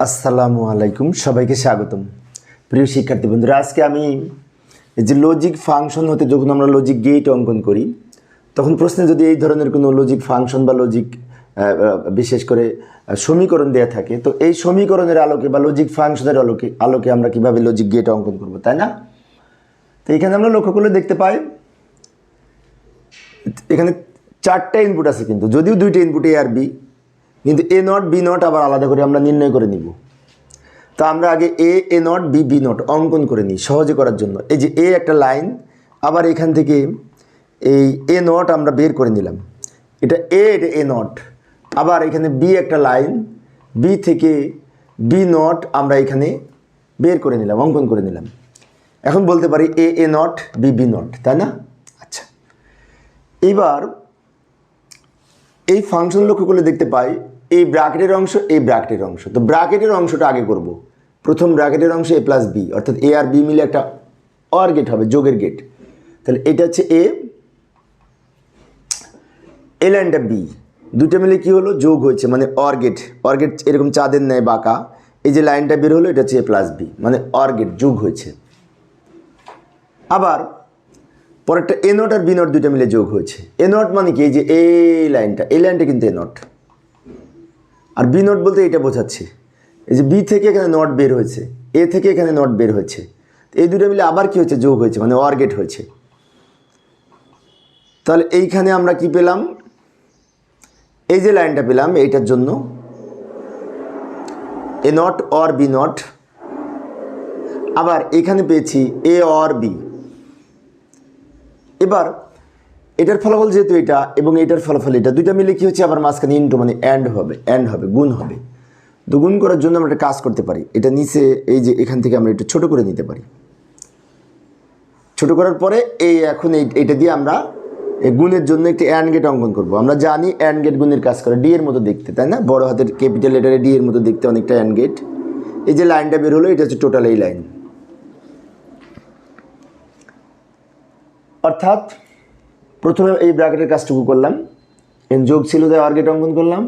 আসসালামু আলাইকুম, সবাইকে স্বাগতম। প্রিয় শিক্ষার্থী বন্ধুরা, আজকে আমি যে লজিক ফাংশন হতে যখন আমরা লজিক গেট অঙ্কন করি, তখন প্রশ্নে যদি এই ধরনের কোনো লজিক ফাংশন বা লজিক বিশেষ করে সমীকরণ দেয়া থাকে, তো এই সমীকরণের আলোকে বা লজিক ফাংশনের আলোকে আলোকে আমরা কীভাবে লজিক গেট অঙ্কন করব, তাই না? তো এখানে আমরা লক্ষ্য করলে দেখতে পাই, এখানে চারটা ইনপুট আছে কিন্তু, যদিও দুইটা ইনপুট এ আর বি কিন্তু এ নট বি নট আবার আলাদা করে আমরা নির্ণয় করে নিব। তো আমরা আগে A A not B B not অঙ্কন করে নিই সহজে করার জন্য। এই যে এ একটা লাইন আবার এখান থেকে এই এ নট আমরা বের করে নিলাম। এটা এ এ নট আবার এখানে বি একটা লাইন বি থেকে বি নট আমরা এখানে বের করে নিলাম, অঙ্কন করে নিলাম। এখন বলতে পারি A A not B B not তাই না? আচ্ছা। এইবার এই ফাংশন লক্ষ্য করলে দেখতে পাই এই ব্র্যাকেটের অংশ, এই ব্র্যাকেটের অংশ। তো ব্র্যাকেটের অংশটা আগে করব। প্রথম ব্র্যাকেটের অংশ এ প্লাস বি, অর্থাৎ এ আর বি মিলে একটা অর গেট হবে, যোগের গেট। তাহলে এটা হচ্ছে এ এ লাইনটা বি। দুটো মিলে কি হলো? যোগ হয়েছে মানে অর গেট। অর গেট এরকম চাঁদের নেয় বাঁকা। এই যে লাইনটা বের হলো, এটা হচ্ছে এ প্লাস বি মানে অর গেট, যোগ হয়েছে। আবার পরেরটা এ নট আর বি নট দুইটা মিলে যোগ হয়েছে। এ নট মানে কি? এই যে এই লাইনটা এই লাইনটা কিন্তু এ নট। আর বি নট বলতে এটা বোঝাচ্ছে। এই যে বি থেকে এখানে নট বের হয়েছে এ থেকে এখানে নট বের হয়েছে। এই দুটো মিলে আবার কি হয়েছে? যোগ হয়েছে মানে অর গেট হয়েছে। তাহলে এইখানে আমরা কি পেলাম? এই যে লাইনটা পেলাম, এইটার জন্য A not or B not আবার এখানে পেয়েছি এ অর বি এবার এটার ফলাফল যেহেতু এটা এবং এটার ফলাফল এটা, দুইটা মিলে কি হচ্ছে? আবার মাঝখানে ইন্টু মানে অ্যান্ড হবে অ্যান্ড হবে, গুণ হবে। তো গুণ করার জন্য আমরা একটা কাজ করতে পারি। এটা নিচে এই যে এখান থেকে আমরা একটু ছোট করে নিতে পারি। ছোট করার পরে এই এখন এই, এটা দিয়ে আমরা এই গুণের জন্য একটি অ্যান্ড গেট অঙ্কন করব। আমরা জানি অ্যান্ড গেট গুণের কাজ করে ডি এর মতো দেখতে, তাই না? বড় হাতের ক্যাপিটাল লেটারে ডি এর মতো দেখতে অনেকটা অ্যান্ড গেট এই যে লাইনটা বের হলো, এটা হচ্ছে টোটাল এই লাইন। অর্থাৎ প্রথমে এই ব্র্যাকেটের কাজটুকু করলাম। যোগ ছিল তাই অর্গেট অঙ্কন করলাম।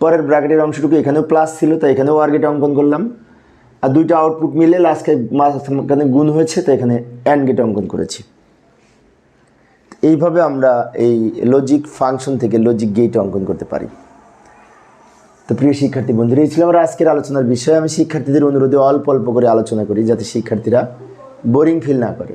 পরের ব্র্যাকেটের অংশটুকু এখানেও প্লাস ছিল তাই এখানেও অর্গেট অঙ্কন করলাম। আর দুইটা আউটপুট মিলে লাস্টে মাঝখানে গুণ হয়েছে তাই এখানে অ্যান্ড গেট অঙ্কন করেছি। এইভাবে আমরা এই লজিক ফাংশন থেকে লজিক গেট অঙ্কন করতে পারি। তো প্রিয় শিক্ষার্থী বন্ধুরা, এই ছিল আমার আজকের আলোচনার বিষয়। আমি শিক্ষার্থীদের অনুরোধে অল্প অল্প করে আলোচনা করি যাতে শিক্ষার্থীরা বোরিং ফিল না করে।